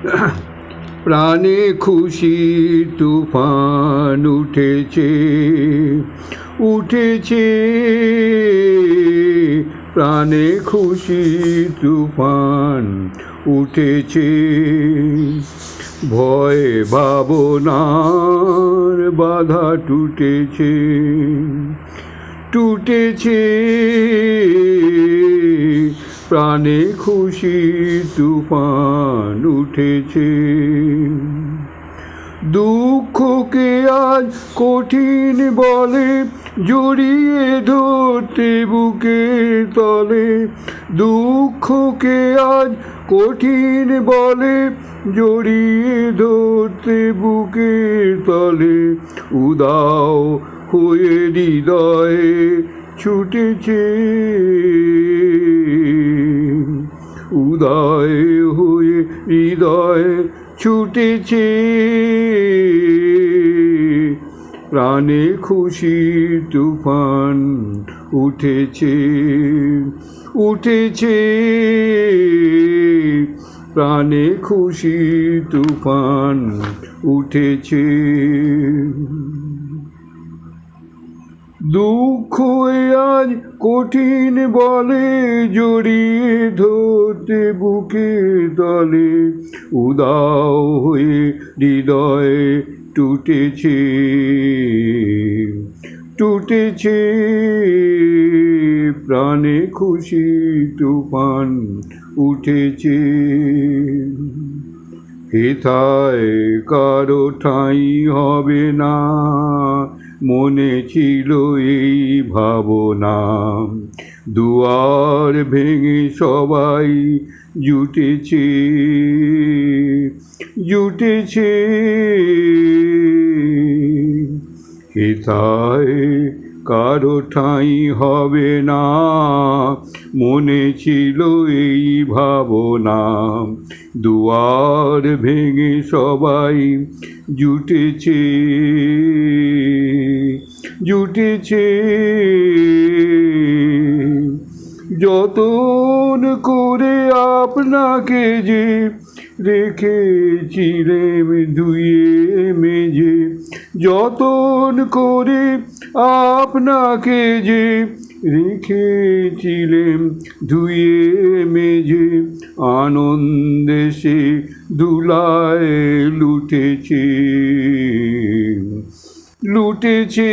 প্রাণে খুশি তুফান উঠেছে উঠেছে। প্রাণে খুশি তুফান উঠেছে। ভয় ভাবনার বাধা টুটেছে টুটেছে। প্রাণে খুশি তুফান উঠেছে। দুঃখকে আজ কঠিন বলে জড়িয়ে ধরতে বুকে তলে। দুঃখকে আজ কঠিন বলে জড়িয়ে ধরতে বুকে তলে। উদাও হয়ে হৃদয়ে ছুটেছে। উদয় হয়ে হৃদয় ছুটেছে। প্রাণে খুশি তুফান উঠেছে উঠেছে। প্রাণে খুশি তুফান উঠেছে। দুঃখ আজ কঠিন বলে, জড়িয়ে ধরতে বুকে তলে। উদাও হয়ে হৃদয় টুটেছে টুটেছে প্রাণে খুশি তুফান উঠেছে। হেথায় কারও ঠাঁই হবে না মনে ছিল এই ভাবনা। দুয়ার ভেঙে সবাই জুটেছে জুটেছে। হেথায় কারও ঠাঁই হবে না? মনে ছিল এই ভাবনা। দুয়ার ভেঙে সবাই জুটেছে জুটেছে। যতন করে আপনাকে যে রেখেছিলেম ধুয়ে মেজে যতন করে আপনাকে যে রেখেছিলেন ধুয়ে মেজে আনন্দে সে দুলায় লুটেছে। লুটেছে।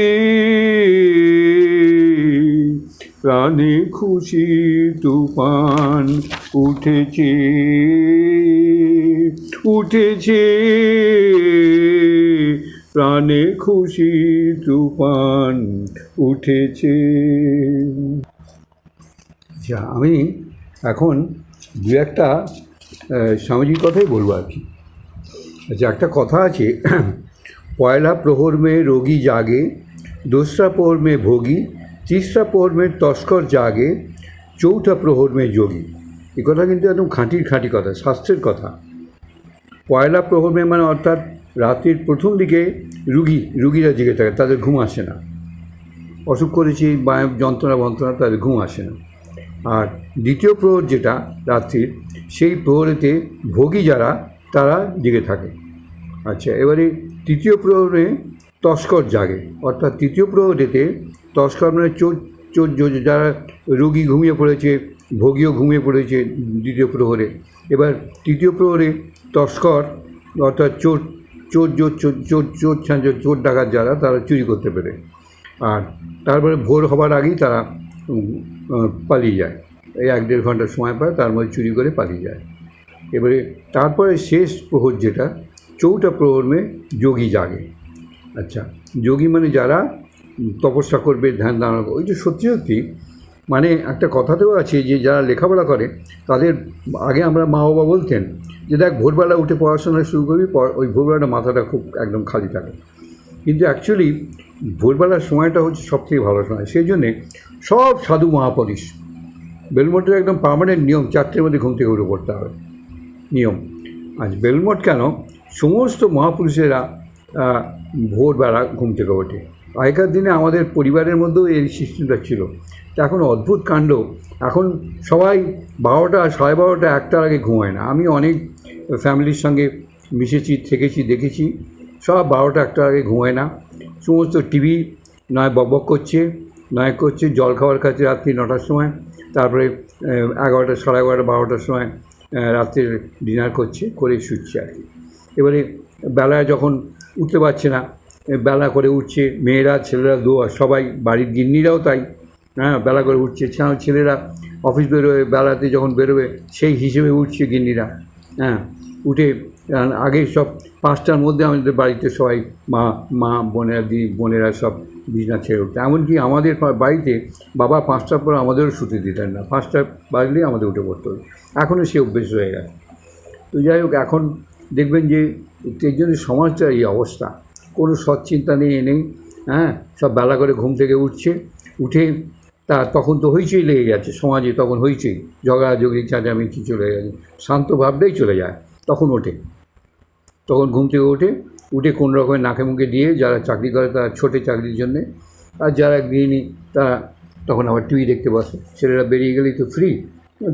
প্রাণে খুশি তুফান উঠেছে। উঠেছে। প্রাণে খুশি তুফান উঠেছে। আচ্ছা আমি এখন দু একটা সামাজিক কথাই বলব আর কি। আচ্ছা একটা কথা আছে, পয়লা প্রহর মে রোগী জাগে, দোসরা প্রহর মে ভোগী, তিসরা প্রহর মে তস্কর জাগে, চৌঠা প্রহর মে যোগী। এ কথা কিন্তু একদম খাঁটির খাঁটি কথা, শাস্ত্রের কথা। পয়লা প্রহর মে মানে অর্থাৎ রাত্রির প্রথম দিকে রুগী, রুগীরা জেগে থাকে, তাদের ঘুম আসে না। অসুখ করেছি বা যন্ত্রণা, বন্ত্রণা, তাদের ঘুম আসে না। আর দ্বিতীয় প্রহর যেটা রাত্রির সেই প্রহরেতে ভোগী যারা, তারা জেগে থাকে। আচ্ছা এবারে তৃতীয় প্রহরে তস্কর জাগে। অর্থাৎ তৃতীয় প্রহরেতে তস্কর মানে চোর চোর যারা রোগী ঘুমিয়ে পড়েছে, ভোগীও ঘুমিয়ে পড়েছে দ্বিতীয় প্রহরে। এবার তৃতীয় প্রহরে তস্কর, অর্থাৎ চোর চোর জোর চোর চোর চোর ছাঁচোর চোর ডাকাত যারা, তারা চুরি করতে পেরে। আর তারপরে ভোর হবার আগেই তারা পালিয়ে যায়। এই এক দেড় ঘণ্টা সময় পায়, তার মধ্যে চুরি করে পালিয়ে যায়। এবারে তারপরে শেষ প্রহর যেটা চৌটা প্রহর মে যোগী জাগে। আচ্ছা যোগী মানে যারা তপস্যা করবে, ধ্যান ধারণা ওই যে সত্যি সত্যি মানে একটা কথাতেও আছে যে যারা লেখাপড়া করে, তাদের আগে আমরা মা বাবা বলতেন যে দেখ ভোরবেলা উঠে পড়াশোনা শুরু করবি ওই ভোরবেলাটা মাথাটা খুব একদম খালি থাকে। কিন্তু অ্যাকচুয়ালি ভোরবেলার সময়টা হচ্ছে সবথেকে ভালো সময়। সেই জন্যে সব সাধু মহাপুরুষ বেলমঠের একদম পার্মানেন্ট নিয়ম, চারটের মধ্যে ঘুম থেকে উঠে পড়তে হবে। নিয়ম। আজ বেলমঠ কেন? সমস্ত মহাপুরুষেরা ভোরবেলা ঘুম থেকে ওঠে। আগেকার দিনে আমাদের পরিবারের মধ্যেও এই সিস্টেমটা ছিল। এখন অদ্ভুত কাণ্ড। এখন সবাই বারোটা, সাড়ে বারোটা, একটার আগে ঘুমায় না। আমি অনেক ফ্যামিলির সঙ্গে মিশেছি, থেকেছি, দেখেছি। সব বারোটা, একটার আগে ঘুমায় না। সমস্ত টিভি নয় বকবক করছে, নয় করছে, জল খাওয়ার কাছে রাত্রি নটার সময়, তারপরে এগারোটা, সাড়ে এগারোটা, বারোটার সময় রাত্রের ডিনার করছে, করে শুচ্ছে আর কি। এবারে বেলায় যখন উঠতে পারছে না বেলা করে উঠছে, মেয়েরা, ছেলেরা দো সবাই, বাড়ির গিন্নিরাও তাই। হ্যাঁ বেলা করে উঠছে। ছেলেরা অফিস বেরোবে বেলাতে যখন বেরোবে, সেই হিসেবে উঠছে গিন্নিরা। হ্যাঁ উঠে আগে সব পাঁচটার মধ্যে আমাদের বাড়িতে সবাই মা মা, বোনেরা দি বোনেরা সব বিছনা ছেড়ে উঠতো এমনকি আমাদের বাড়িতে বাবা পাঁচটার পর আমাদেরও শুতে দিতেন না। পাঁচটা বাজলেই আমাদের উঠে পড়তে হবে এখনও সে অভ্যেস হয়ে গেছে। তো যাই হোক, এখন দেখবেন যে এর জন্য সমাজটার এই অবস্থা। কোনো সৎ চিন্তা নেই এ নেই। হ্যাঁ সব বেলা করে ঘুম থেকে উঠছে। উঠে তা তখন তো হইচই লেগে গেছে, সমাজে তখন হইচই ঝগড়াঝগড়ি চেঁচামেচি চলে গেছে, শান্ত ভাবটাই চলে যায়, তখন ওঠে। তখন ঘুম থেকে ওঠে, উঠে কোনো রকমের নাকে মুখে দিয়ে যারা চাকরি করে তারা ছোটে চাকরির জন্যে, আর যারা গৃহিণী তারা তখন আবার টিভি দেখতে বসে, ছেলেরা বেরিয়ে গেলেই তো ফ্রি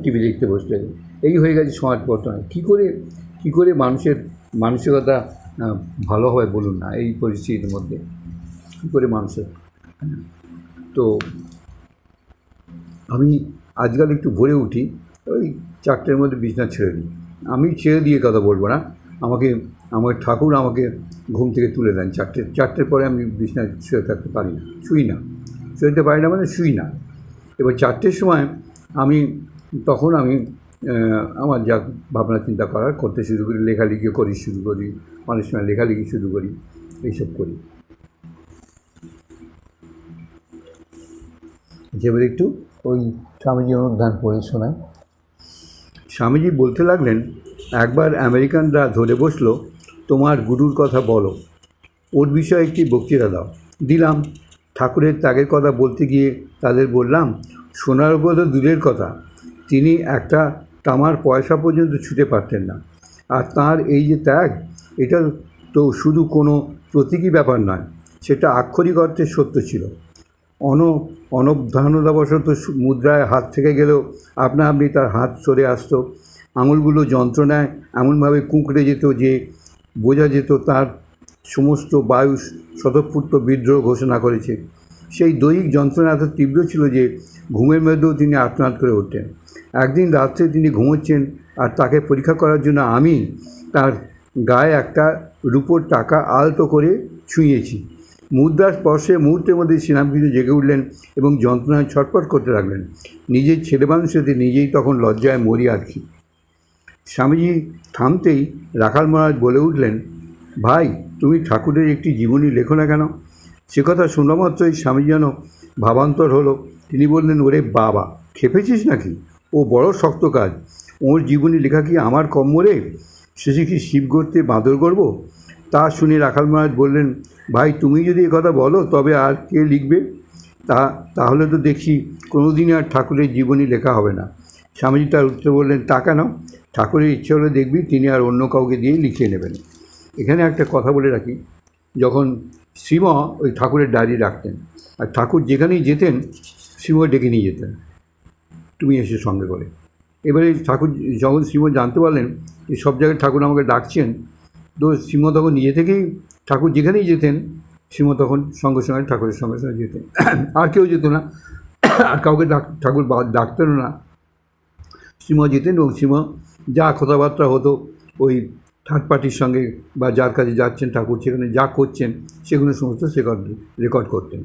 টিভি দেখতে বসতে এই হয়ে গেছে সমাজ বর্তমানে। কী করে কী করে মানুষের মানসিকতা ভালো হয় বলুন না, এই পরিস্থিতির মধ্যে? কী করে মানুষের হ্যাঁ। তো আমি আজকাল একটু ভোরে উঠি, ওই চারটের মধ্যে বিছনা ছেড়ে দিই। আমি ছেড়ে দিয়ে কথা বলব না। আমাকে, আমার ঠাকুর আমাকে ঘুম থেকে তুলে দেন চারটে, চারটের পরে আমি বিছনায় শুয়ে থাকতে পারি না, শুই না। শুতে পারি না মানে শুই না। এবার চারটের সময় আমি, তখন আমি আমার যা ভাবনা চিন্তা করার করতে শুরু করি লেখালেখি করি শুরু করি, অনেক সময় লেখালেখি শুরু করি, এইসব করি। যেবার একটু। ওই স্বামীজি অনুধান পড়ে শোনায়। স্বামীজি বলতে লাগলেন, একবার আমেরিকানরা ধরে বসল, তোমার গুরুর কথা বলো। ওর বিষয়ে একটি বক্তৃতা দাও। দিলাম। ঠাকুরের ত্যাগের কথা বলতে গিয়ে তাদের বললাম, সোনার উপর তো দূরের কথা। তিনি একটা তামার পয়সা পর্যন্ত ছুটে পারতেন না। আর তার এই যে ত্যাগ, এটা তো শুধু কোনো প্রতীকী ব্যাপার নয়, সেটা আক্ষরিক অর্থে সত্য ছিল। অন অনবধানতাবশত মুদ্রায় হাত থেকে গেলেও আপনা আপনি তার হাত সরে আসতো। আঙুলগুলো যন্ত্রণায় এমনভাবে কুঁকড়ে যেত যে বোঝা যেত তার সমস্ত বায়ু স্বতঃস্ফূর্ত বিদ্রোহ ঘোষণা করেছে। সেই দৈহিক যন্ত্রণা এত তীব্র ছিল যে ঘুমের মধ্যেও তিনি আত্মনাদ করে উঠতেন। একদিন রাত্রে তিনি ঘুমোচ্ছেন আর তাকে পরীক্ষা করার জন্য আমি তার গায়ে একটা রূপোর টাকা আলতো করে ছুঁয়েছি মুদ্রার স্পর্শে মুহূর্তের মধ্যে শ্রীরামকৃষ্ণ জেগে উঠলেন এবং যন্ত্রণায় ছটফট করতে লাগলেন। নিজের ছেলে মানুষেতে নিজেই তখন লজ্জায় মরি আর কি। স্বামীজি থামতেই রাখাল মহারাজ বলে উঠলেন, ভাই, তুমি ঠাকুরের একটি জীবনী লেখো না কেন? সে কথা শোনা মাত্রই স্বামী যেন ভাবান্তর হলো। তিনি বললেন, ওরে বাবা, খেপেছিস নাকি? ও বড় শক্ত কাজ। ওর জীবনী লেখা কি আমার কম্য রে শেষে কি শিব গড়তে বাঁদর করব তা শুনে রাখাল মহারাজ বললেন ভাই, তুমি যদি কথা বলো, তবে আর কে লিখবে? তা, তাহলে তো দেখছি কোনোদিনই আর ঠাকুরের জীবনী লেখা হবে না। স্বামীজি তার উত্তর বললেন, তা কেন? ঠাকুরের ইচ্ছে হলে দেখবি, তিনি আর অন্য কাউকে দিয়ে লিখিয়ে নেবেন। এখানে একটা কথা বলে রাখি, যখন শ্রীম ওই ঠাকুরের ডায়েরি রাখতেন, আর ঠাকুর যেখানেই যেতেন, শ্রীম ডেকে নিয়ে যেতেন, তুমি এসে সঙ্গে করে। এবারে ঠাকুর, যখন শ্রীম জানতে পারলেন যে সব জায়গায় ঠাকুর আমাকে ডাকছেন তো শ্রীম তখন নিজে থেকেই ঠাকুর যেখানেই যেতেন শ্রীম তখন সঙ্গে সঙ্গে ঠাকুরের সঙ্গে সঙ্গে যেতেন। আর কেউ যেত না। আর কাউকে ডাক, ঠাকুর ডাকতেনও না। শ্রীম যেতেন এবং শ্রীম যা কথাবার্তা হতো, ওই থার্ড পার্টির সঙ্গে বা যার কাছে যাচ্ছেন ঠাকুর, সেখানে যা করছেন, সেগুলো সমস্ত রেকর্ড রেকর্ড করতেন।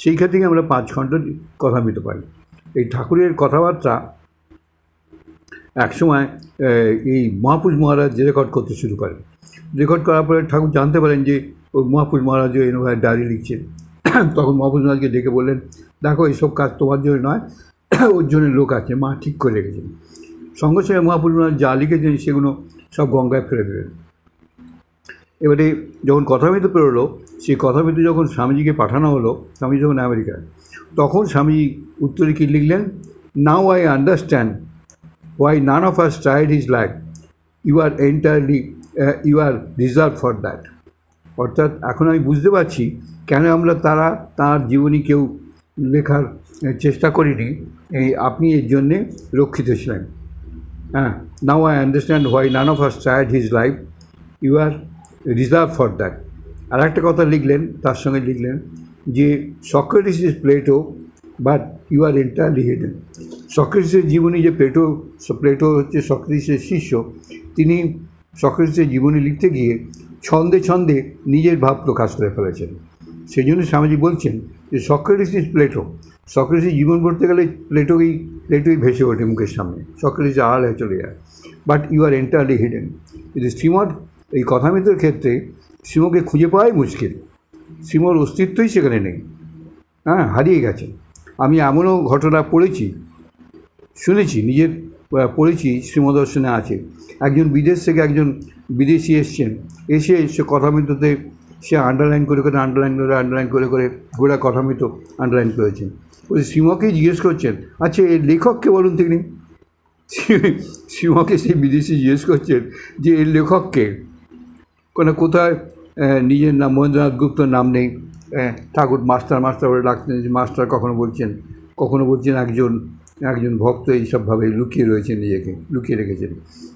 সেইখান থেকে আমরা পাঁচ ঘণ্টা কথা নিতে পারি। এই ঠাকুরের কথাবার্তা একসময় এই মহাপুরুষ মহারাজ রেকর্ড করতে শুরু করেন। রেকর্ড করার পরে ঠাকুর জানতে পারেন যে ওই মহাপুরুষ মহারাজ এরকম ডায়েরি লিখছেন। তখন মহাপুরুষ মহারাজকে ডেকে বললেন, দেখো এইসব কাজ তোমার জন্য নয়, ওর জন্য লোক আছে, মা ঠিক করে রেখেছেন। সঙ্গে সঙ্গে মহাপুরুষ মহারাজ যা লিখেছেন সেগুলো সব গঙ্গায় ফেলে দেবেন। এবারে যখন কথামিত পেরোলো সেই কথামিত যখন স্বামীজিকে পাঠানো হলো স্বামী যখন আমেরিকায়, তখন স্বামী উত্তরে কী লিখলেন now I understand why none of us tried his life you are entirely you are reserve for that অর্থাৎ এখন আমি বুঝতে পারছি কেন আমরা তারা, তার জীবনী কেউ লেখার চেষ্টা করিনি, এই আপনি এর জন্যে রক্ষিত ছিলেন। হ্যাঁ now I understand why none of us tried his life you are reserve for that আর একটা কথা লিখলেন, তার সঙ্গে লিখলেন যে Socrates is Plato but you are entirely hidden সক্রেটিসের জীবনী যে প্লেটো প্লেটো হচ্ছে সক্রেটিসের শিষ্য, তিনি সক্রেটিসের জীবনী লিখতে গিয়ে ছন্দে ছন্দে নিজের ভাব প্রকাশ করে ফেলেছেন। সেই জন্য স্বামীজি বলছেন যে সক্রেটিস ইজ প্লেটো। সক্রেটিসের জীবন পড়তে গেলে প্লেটোই প্লেটোই ভেসে ওঠে মুখের সামনে। সক্রেটিস আড়াল হয়ে চলে যায়। But you are entirely hidden কিন্তু শ্রীমদ এই কথামিতের ক্ষেত্রে শ্রীমকে খুঁজে পাওয়াই মুশকিল। শ্রীমর অস্তিত্বই সেখানে নেই। হ্যাঁ হারিয়ে গেছে আমি এমনও ঘটনা পড়েছি শুনেছি, নিজের পড়েছি শ্রীমদর্শনে আছে। একজন বিদেশ থেকে একজন বিদেশি এসছেন। এসে সে কথামিততে সে আন্ডারলাইন করে করে আন্ডারলাইন করে আন্ডারলাইন করে করে গোড়া কথামিত আন্ডারলাইন করেছেন ওই শ্রীমকেই জিজ্ঞেস করছেন আচ্ছা এর লেখককে বলুন তিনি? শ্রীমকে সেই বিদেশি জিজ্ঞেস করছেন যে, এর লেখককে কোনো কোথায় নিজের নাম, মহেন্দ্রনাথ গুপ্তর নাম নেই। ঠাকুর মাস্টার মাস্টার বলে ডাকতেন মাস্টার কখনো বলছেন কখনো বলছেন একজন একজন ভক্ত এইসবভাবে লুকিয়ে রয়েছেন নিজেকে, লুকিয়ে রেখেছেন,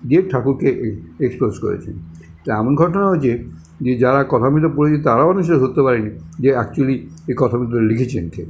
দিয়ে ঠাকুরকে এক্সপোজ করেছেন। তো এমন ঘটনা হচ্ছে যে যারা কথামিত পড়েছে তারাও অনেক ধরতে পারেনি যে অ্যাকচুয়ালি এই কথামিত লিখেছেন কে।